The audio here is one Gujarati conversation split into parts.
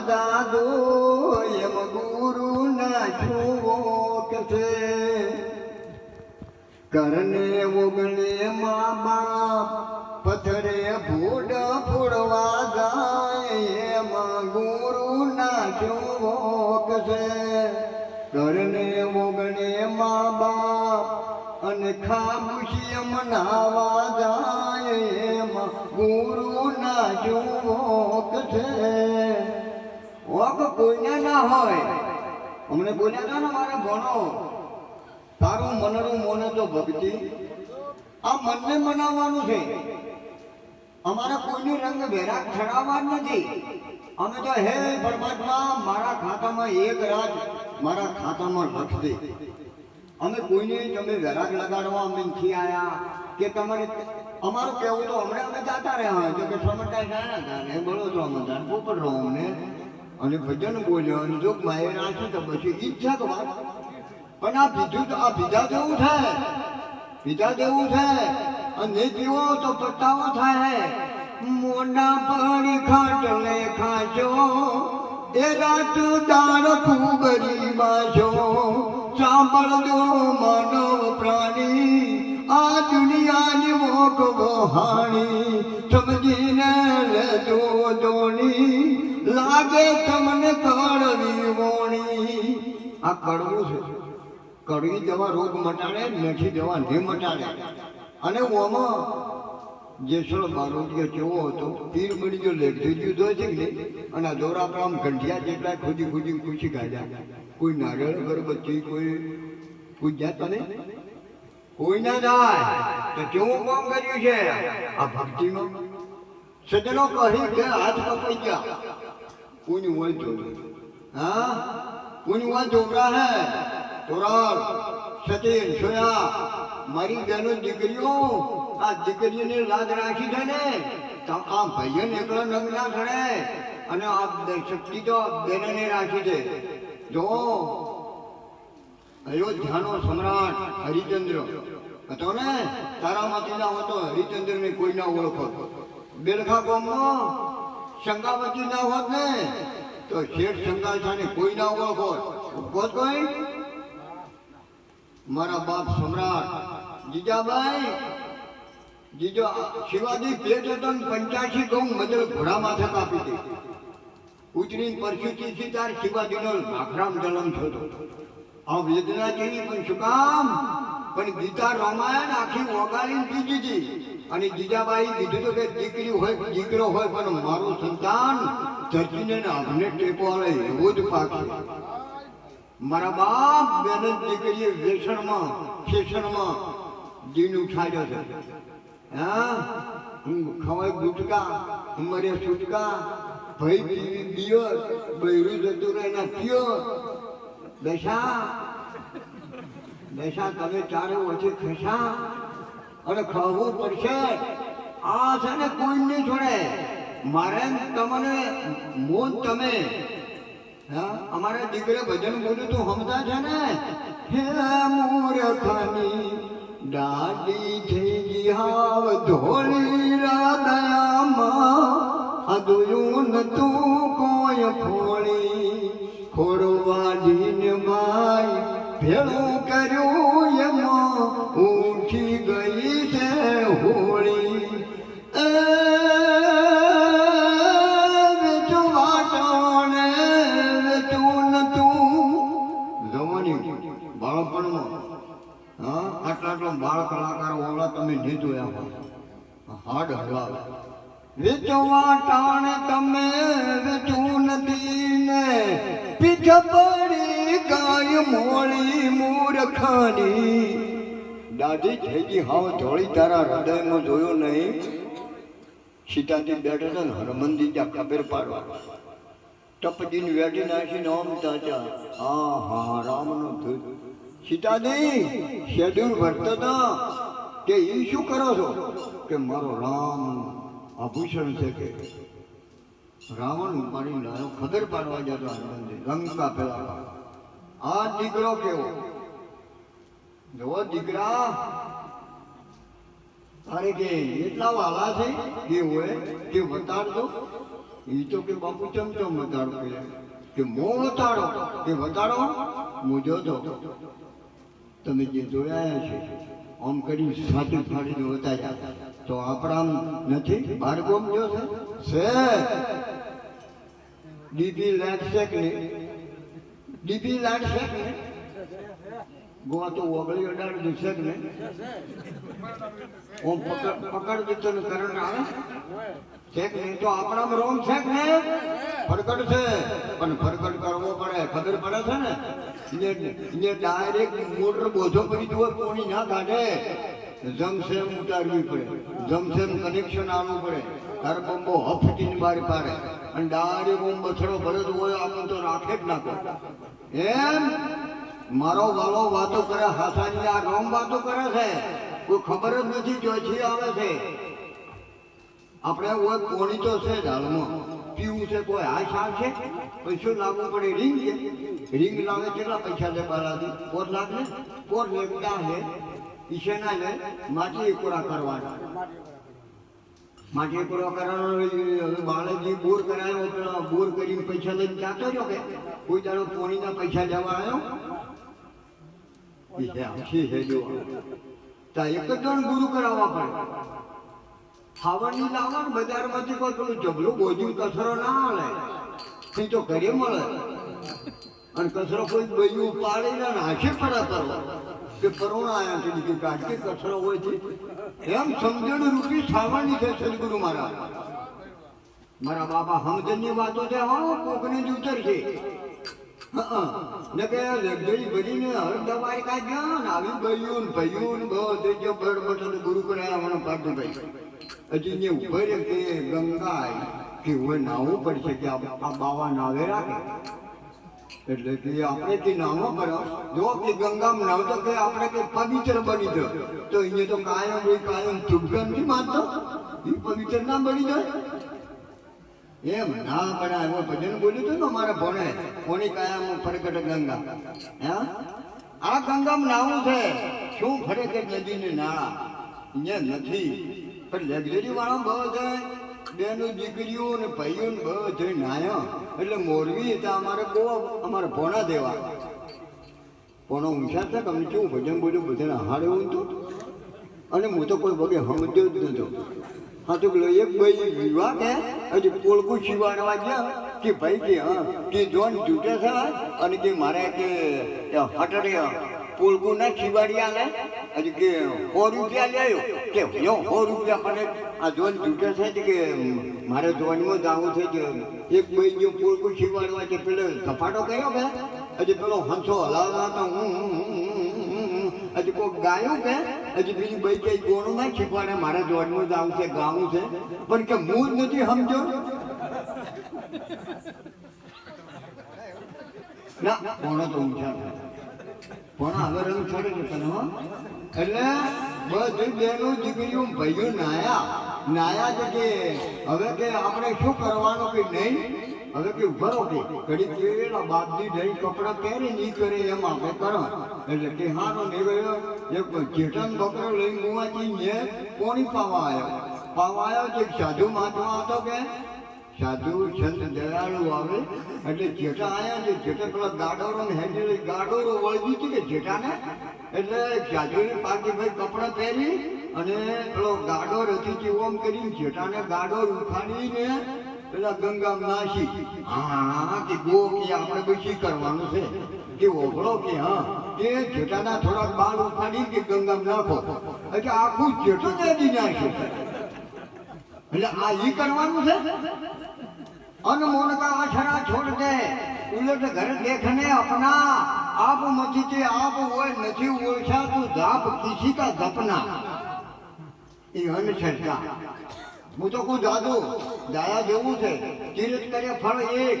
દાદો એમ ગુરુ ના છુઓ કે છે કરને ઓગણે મા બાપ, પથરે ફૂડ ફૂડવા જાય એમાં ગુરુ ના છુઓ કે છે. કરને ઓગણે મા બાપ અને ખાબુશી મનાવા જાય એમાં ગુરુ ના જુઓ છે. ઓક કોઈને ના હોય. અમને બોલ્યા ને મારે ભણો. તારું મનરું મોને તો ભક્તિ, આ મનને મનાવવાનું છે. અમારે કોઈની રંગ વેરાગ ઠરાવવા નથી. અમે તો હે પરમાત્મા, મારા ખાતામાં એક રાત મારા ખાતામાં લખ દે અમે કોઈને તમે વેરાગ લગાડવા અમે નથી આવ્યા કે તમારે અમારું કહેવું તો હમણાં અમે જાતા રહ્યા હોય. તો કે હતા ને બોલો તો અમે પોપટ રહો અમને. અને ભજન બોલ્યો અને જો માય રાખી તો પછી ઈચ્છા તો પણ આ બીજું તો આ બીજા જેવું છે બીજા જેવું છે અને પીવો તો પતાવો થાય. મોઢા પડી ખાટલે ખાજો એ રાત તાર કુબરી બાજો સાંભળજો માનવ પ્રાણી. આ દુનિયાની મોક વહાણી સમજીને લેજો દોણી લાગે તમને કડવી વોણી. આ કડવું છે. કડવી દવા રોગ મટાડે, મેઠી દવા નહીં મટાડે. અને ઓમાં જેસલ બારોટીઓ કેવો હતો પીર મળી ગયો લેખ ગયું છે કે અને આ દોરા પર ગંઠિયા જેટલા ખુદી ખુદી ખુશી કાઢ્યા કોઈ નારિયેળ અગરબત્તી કોઈ પૂજ્યા તને કોઈ ના જાય તો કેવું કામ કર્યું છે? આ ભક્તિમાં સજનો કહી કે હાથ કપાઈ ગયા કોઈની હોય તો હા? કોઈની હોય જોગરા હે. તોરાર સચિન સોયા મારી બહેનો દીકરીઓ આ દીકરીઓને લાજ રાખી છે ને. તો આ ભાઈઓને એકલો નગ ના કરે અને આ શક્તિ તો બેનને રાખી છે જો. અયોધ્યાનો સમ્રાટ હરિચંદ્ર હતો ને તારામાંથી ના હતો હરિચંદ્ર ને કોઈ ના ઓળખો. બેલખા ગામમાં શંગાવતી ના હોત ને, તો શેઠ શંગાથા ને કોઈ ના ઓળખો હોત કોઈ મારા બાપ સમ્રાટ, જીજાબાઈ, જીજો શિવાજી બે જતન પંચ્યાસી ગૌ મદલ ઘોડા માથે કાપી દે ઉતરીને પરશુથી સીતાર શિવાજીનો ભાખરામ જલમ થતો આ વેદના જેવી પણ શું કામ? પણ ગીતા રામાયણ આખી ઓગાળીને પીધી હતી. અને જીજાબાઈ કીધું તો કે દીકરી હોય, દીકરો હોય, પણ મારું સંતાન ધરતીને અમને ટેકો આવે, એવો જ પાક મારા બાપ બેન દીકરીએ વ્યસનમાં શેષણમાં દિન ઉઠાડ્યો છે. હા? ખવાય ગુટકા મરે છૂટકા ભાઈ પીવી બિયર, બૈરું જતું રહે ના થયો બેસા. બેસા, તમે ચારે ઓછી ખસા. અને ખાવું પડશે. આ છે ને કોઈ નહીં છોડે મારે તમને, મોન તમે. અમારા દીકરે ભજન બોલ્યું તું સમજા છે ને? હે મૂર્ખની દાદી થઈ હાવ ધોળી રાદયામાં અદુયું નતું કોઈ ફોળી. ખોડવા જીન ભાઈ ભેળું કર્યું હા, આટલા આટલા બાળ કલાકાર ઓળા તમે નહીં જોયા હાડ હલાવે. વેચવા ટાણ તમે વેચું નથી ને. પીઠ ગાય મોળી મૂરખાની. દાદી થઈ હાવ ધોળી તારા હૃદયમાં જોયો નહીં. સીતાજી બેઠા હતા ને હનુમાનજી ત્યાં ખબર પાડવા. ટપજીને વેઠી નાખીને આમ તાચા હા હા, રામનો ધૂત. સીતાજી શેડ્યુલ ભરતા હતા કે એ શું કરો છો? કે મારો રામ આભૂષણ છે કે રાવણ ઉપાડી લાયો ખબર પાડવા જતો હનુમાનજી લંકા પેલા આ દીકરો કેવો? જો દીકરા, તારે કે એટલા વાલા છે કે હોય કે બતાડતો એ તો કે બાપુ ચમ ચમ વતાડો કે. કે મોહ વતાડો કે વતાડો હું તો તમે જે જોયા છે, આમ કરી સાચું ફાડીને વતાડ્યા તો આપણા નથી? બાર ગોમ જો છે? છે. ડીપી લાગશે કે ડીપી લાગશે કે ગોવા તો ઓગળી અડાડી દેશે જ નહીં ઓમ પકડ પકડ ને કરણ આવે. છે કે નહીં તો આપણામાં રોમ છે કે ને ફરકડ છે. પણ ફરકડ કરવો પડે. ખબર પડે છે ને? ને ડાયરેક્ટ મોટર બોધો કરી દો કોણી ના કાઢે. જમસેમ ઉતારવી પડે. જમસેમ કનેક્શન આવવું પડે. તાર બંબો હફટીને બહાર પાડે. અને ડાયરેક્ટ ઓમ બછડો ભરત હોય આપણને તો રાખે જ ના કોઈ. એમ? મારો વાલો વાતો કરે હાસાની આ રોમ વાતો કરે છે. કોઈ ખબર જ નથી જોઈથી આવે છે. આપણે ઓય કોણી તો છે જ હાલમાં પીવું છે કોઈ આ શાક છે? પૈસો લાવવું પડે રિંગ છે. રિંગ લાવે કેટલા પૈસા લે બાલાથી પોત લાખ ને પોત લે ક્યાં લે ઈશેના લે માટી એકોરા કરવાના. માટી એકોરા કરવાનો બાળકજી બોર કરાયો બોર કરીને પૈસા લઈને જાતો રહ્યો કે? કોઈ દાડો પોણીના પૈસા લેવા આવ્યો? છે, છે, છે. તા એક જણ ગુરુ કરાવવા પડે ખાવાની લાવવા બજારમાંથી કોઈ પેલું જબલું બોજ્યું કચરો ના હાલે એ તો ઘરે મળે અને કચરો કોઈ બૈયું ઉપાડી ને નાખે પડે કરો કે પરોણા આયા છે કે કચરો હોય છે એમ સમજણ રૂપી ખાવાની છે સદગુરુ મારા મારા બાપા સમજણની વાતો છે હો કોકને જ ઉતરશે હં. ને કે લગઝરી ભરીને હર જો બાવા નાવે રાખે. એટલે કે આપણે કે નાવો કરો જો કે ગંગામાં નાવ તો કે આપણે કે પવિત્ર બની જાય તો અહીંયા તો કાયમ કાયમ ચુપગમ નથી માનતો. એ પવિત્ર ના બની જાય. એમ? ના પડા હું ભજન બોલ્યું હતું ને મારા ભણે કોની કાયમ ફરકટ ગંગા. હે? આ ગંગામાં નાવું છે. શું ફરકટ નદીને નાળા? અહીંયા નથી. પણ લગ્ઝરી વાળા બધા બેનો દીકરીઓ ને ભાઈઓ ને જઈ નાહ્યા એટલે મોરબી હતા અમારે બહુ અમારે ભોણા દેવા. ભોણો ઊંચા છે તમે કેવું ભજન બોલ્યું? બધાને હાડે એવું હતું અને હું તો કોઈ વગે સમજ્યો જ નતો. હા, તો પેલો એક ભાઈ વિવાહ કે, હજી પોલકું શિવાડવા ગયા કે ભાઈ કે, હા કે જોન જૂટે છે અને કે મારે કે હટડે પોલકું ના શિવાડી આલે હજી કે સો રૂપિયા લેયો કે યો, સો રૂપિયા મને આ જોન જૂટે છે કે મારે જોનમાં જાવું છે કે એક ભાઈ ગયો પોલકું શિવાડવા કે પેલો ધફાટો કર્યો કે, હજી પેલો હંસો હલાવવા તો હું. હજી કોઈ ગાયું કે? હજી બીજું ભાઈ કઈ ગોણું ના શીખવાડે મારે જોડનું જ આવું છે, ગાવું છે. પણ કે હું જ નથી સમજો ના કોણો તો ઊંચા પણ હવે રંગ છોડી છે તને એટલે બધું બેનો દીકરીઓ ભાઈઓ નાયા. નાયા છે કે હવે કે આપણે શું કરવાનું કે નહીં? હવે કે ઊભા રહો કે ઘડી કેળા બાપજી જઈ કપડાં પહેરે નહીં કરે એમ આપણે કરો. એટલે કે હાનો નીકળ્યો એક જેઠન બકરો લઈને ગુવાથી ને કોણી પાવા આવ્યો પાવા આવ્યો કે સાધુ મહાત્મા હતો કે સાધુ સંત દયાળુ આવે. એટલે જેઠા આયા છે જેઠા પેલા ગાડોરો ને હેન્ડી ગાડોરો વળગી છે કે જેઠાને? એટલે સાધુની પાકી ભાઈ કપડાં પહેરી અને પેલો ગાડો રચી છે ઓમ કરીને જેઠાને ગાડોર ઉખાડીને પેલા ગંગા નાસી. હા, કે ગો કે આપણે પછી કરવાનું છે? કે ઓગળો કે, હા. કે જેઠાના થોડાક બાળ ઉખાડી કે ગંગામાં નાખો. એટલે આખું જેઠું નદી નાખ્યું એટલે આ ઈ કરવાનું છે? અનમોનકા અઠરા છોડ દે, ઉલટ ઘર દેખને અપના, આપ મચીતે આપ હોય, નથી ઓળખાતું જાપ કિસી કા દપના એ અન અનછડતા હું તો કહું જાદુ દાયા જેવું છે. તીરથ કરે ફળ એક.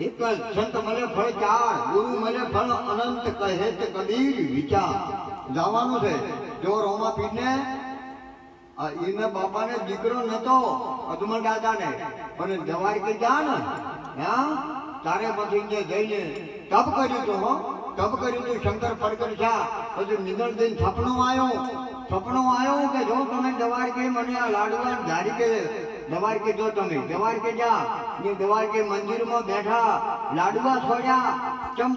એક સંત મળે ફળ ચાર. ગુરુ મને ફળ અનંત. કહે તે કબીર વિચાર. જવાનું છે. જો રોમા પીને એને બાપાને દીકરો નતો અજમલ દાદાને. અને જવાય કે જા ને. હા? તારે પછી જે જઈને તપ કર્યું તો, હો? તપ કર્યું તું, શંકર પરકર શાહ પછી નિગળ દઈને સપનો આવ્યો સપનો આવ્યો કે જો તમે દવાર કે મને આ લાડવા ધારી કે દવાર કે જો તમે. દવાર કે જા. ને દવાર કે મંદિરમાં બેઠા લાડવા છોડ્યા. ચમ